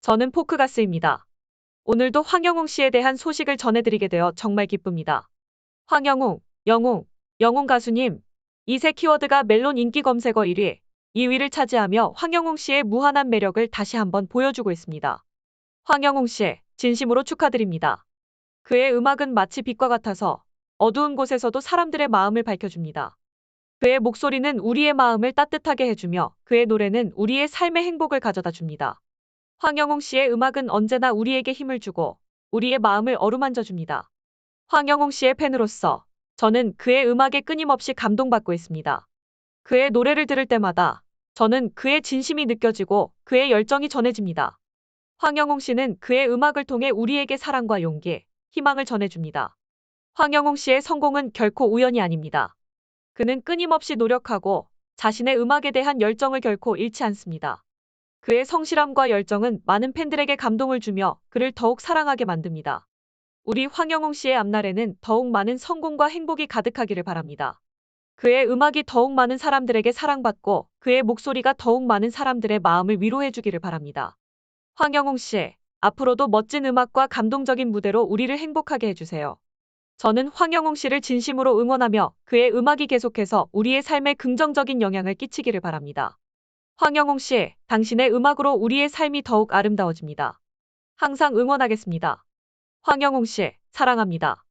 저는 포크가스입니다. 오늘도 황영웅 씨에 대한 소식을 전해드리게 되어 정말 기쁩니다. 황영웅, 영웅, 영웅 가수님. 이 세 키워드가 멜론 인기 검색어 1위, 2위를 차지하며 황영웅 씨의 무한한 매력을 다시 한번 보여주고 있습니다. 황영웅 씨, 진심으로 축하드립니다. 그의 음악은 마치 빛과 같아서 어두운 곳에서도 사람들의 마음을 밝혀줍니다. 그의 목소리는 우리의 마음을 따뜻하게 해주며 그의 노래는 우리의 삶의 행복을 가져다 줍니다. 황영웅 씨의 음악은 언제나 우리에게 힘을 주고 우리의 마음을 어루만져 줍니다. 황영웅 씨의 팬으로서 저는 그의 음악에 끊임없이 감동받고 있습니다. 그의 노래를 들을 때마다 저는 그의 진심이 느껴지고 그의 열정이 전해집니다. 황영웅 씨는 그의 음악을 통해 우리에게 사랑과 용기, 희망을 전해줍니다. 황영웅 씨의 성공은 결코 우연이 아닙니다. 그는 끊임없이 노력하고 자신의 음악에 대한 열정을 결코 잃지 않습니다. 그의 성실함과 열정은 많은 팬들에게 감동을 주며 그를 더욱 사랑하게 만듭니다. 우리 황영웅 씨의 앞날에는 더욱 많은 성공과 행복이 가득하기를 바랍니다. 그의 음악이 더욱 많은 사람들에게 사랑받고 그의 목소리가 더욱 많은 사람들의 마음을 위로해 주기를 바랍니다. 황영웅 씨, 앞으로도 멋진 음악과 감동적인 무대로 우리를 행복하게 해주세요. 저는 황영웅 씨를 진심으로 응원하며 그의 음악이 계속해서 우리의 삶에 긍정적인 영향을 끼치기를 바랍니다. 황영웅 씨, 당신의 음악으로 우리의 삶이 더욱 아름다워집니다. 항상 응원하겠습니다. 황영웅 씨, 사랑합니다.